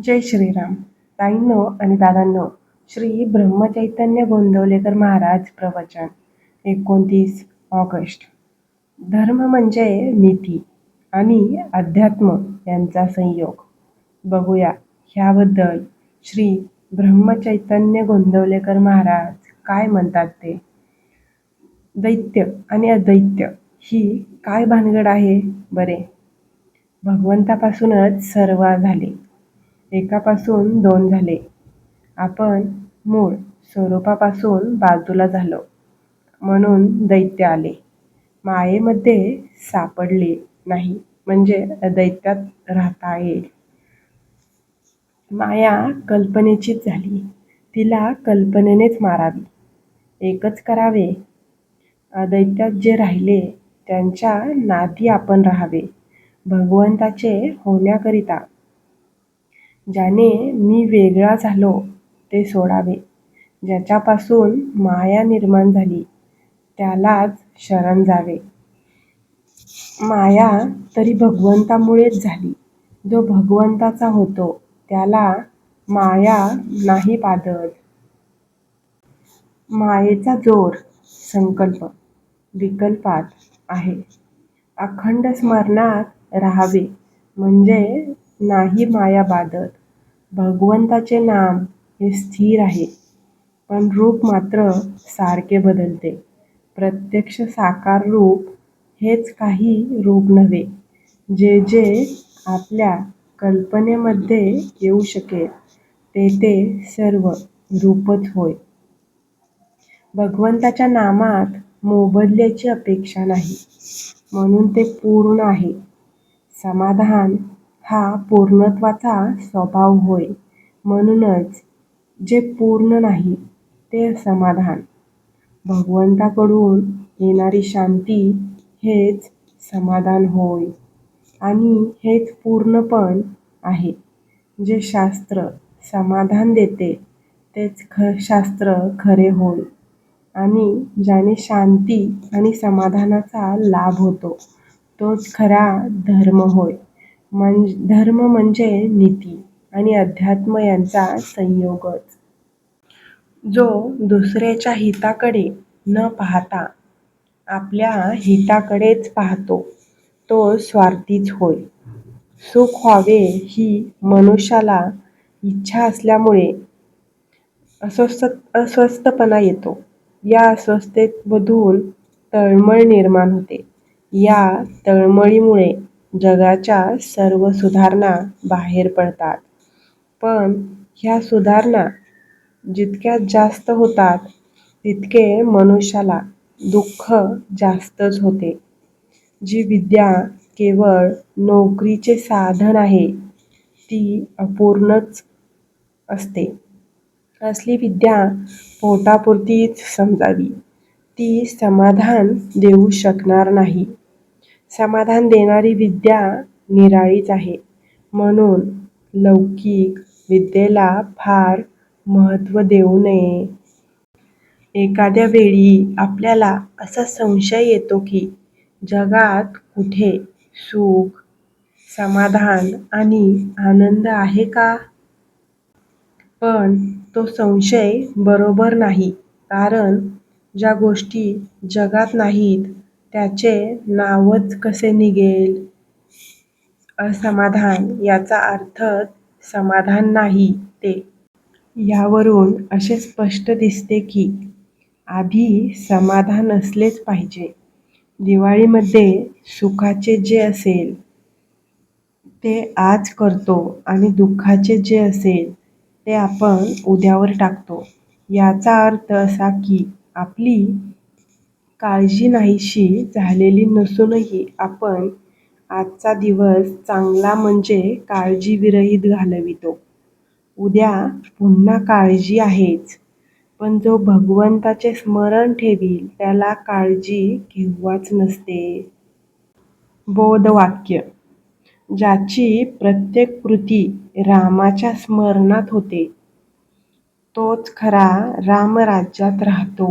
जय श्रीराम. ताईंनो आणि दादांनो श्री ब्रह्मचैतन्य गोंदवलेकर महाराज प्रवचन एकोणतीस ऑगस्ट. धर्म म्हणजे नीती आणि अध्यात्म यांचा संयोग. बघूया ह्याबद्दल श्री ब्रह्मचैतन्य गोंदवलेकर महाराज काय म्हणतात ते? दैत्य आणि अदैत्य ही काय भानगड आहे? बरे. भगवंतापासूनच सर्व झाले. एकापासून दोन झाले. आपण मूळ स्वरूपापासून बाजूला झालो. म्हणून दैत्य आले. मायेमध्ये सापडले नाही म्हणजे दैत्यात राहता येईल. माया कल्पनेचीच झाली. तिला कल्पनेनेच मारावी. एकच करावे. दैत्यात जे राहिले त्यांच्या नादी आपण राहावे. भगवंताचे होण्याकरिता ज्याने मी वेगळा झालो ते सोडावे. ज्याच्यापासून माया निर्माण झाली त्यालाच शरण जावे. माया तरी भगवंतामुळेच झाली. जो भगवंताचा होतो त्याला माया नाही बाधत मायेचा जोर संकल्प विकल्पात आहे. अखंड स्मरणात राहावे म्हणजे नाही माया बाधत भगवंताचे नाम हे स्थिर आहे पण रूप मात्र सारखे बदलते. प्रत्यक्ष साकार रूप हेच काही रूप नव्हे जे जे आपल्या कल्पनेमध्ये येऊ शकेल ते ते सर्व रूपच होय. भगवंताच्या नामात मोबदल्याची अपेक्षा नाही म्हणून ते पूर्ण आहे. समाधान हा पूर्णत्वाचा स्वभाव होय. म्हणूनच जे पूर्ण नाही ते समाधान. भगवंताकडून येणारी शांती हेच समाधान होय. आणि हेच पूर्णपण आहे. जे शास्त्र समाधान देते तेच ख शास्त्र खरे होय. आणि ज्याने शांती आणि समाधानाचा लाभ होतो तोच खरा धर्म होय. म्हण धर्म म्हणजे नीती आणि अध्यात्म यांचा संयोगच. जो दुसऱ्याच्या हिताकडे न पाहता आपल्या हिताकडेच पाहतो तो स्वार्थीच होय. सुख व्हावे ही मनुष्याला इच्छा असल्यामुळे अस्वस्थ अस्वस्थपणा येतो. या अस्वस्थतेमधून तळमळ निर्माण होते. या तळमळीमुळे जगाच्या सर्व सुधारणा बाहेर पडतात. पण ह्या सुधारणा जितक्या जास्त होतात तितके मनुष्याला दुःख जास्तच होते. जी विद्या केवळ नोकरीचे साधन आहे ती अपूर्णच असते. असली विद्या पोटापुरतीच समजावी. ती समाधान देऊ शकणार नाही. समाधान देणारी विद्या निराळीच आहे. म्हणून लौकिक विद्येला फार महत्त्व देऊ नये. एखाद्या वेळी आपल्याला असा संशय येतो की जगात कुठे सुख समाधान आणि आनंद आहे का? पण तो संशय बरोबर नाही. कारण ज्या गोष्टी जगात नाहीत त्याचे नावच कसे निघेल? असमाधान याचा अर्थच समाधान नाही ते. यावरून असे स्पष्ट दिसते की आधी समाधान असलेच पाहिजे. दिवाळीमध्ये सुखाचे जे असेल ते आज करतो आणि दुःखाचे जे असेल ते आपण उद्यावर टाकतो. याचा अर्थ असा की आपली काळजी नाहीशी झालेली नसूनही आपण आजचा दिवस चांगला म्हणजे काळजीविरहित घालवितो. उद्या पुन्हा काळजी आहेच पण जो भगवंताचे स्मरण ठेवील त्याला काळजी केव्हाच नसते. बोधवाक्य. ज्याची प्रत्येक कृती रामाच्या स्मरणात होते तोच खरा रामराज्यात राहतो.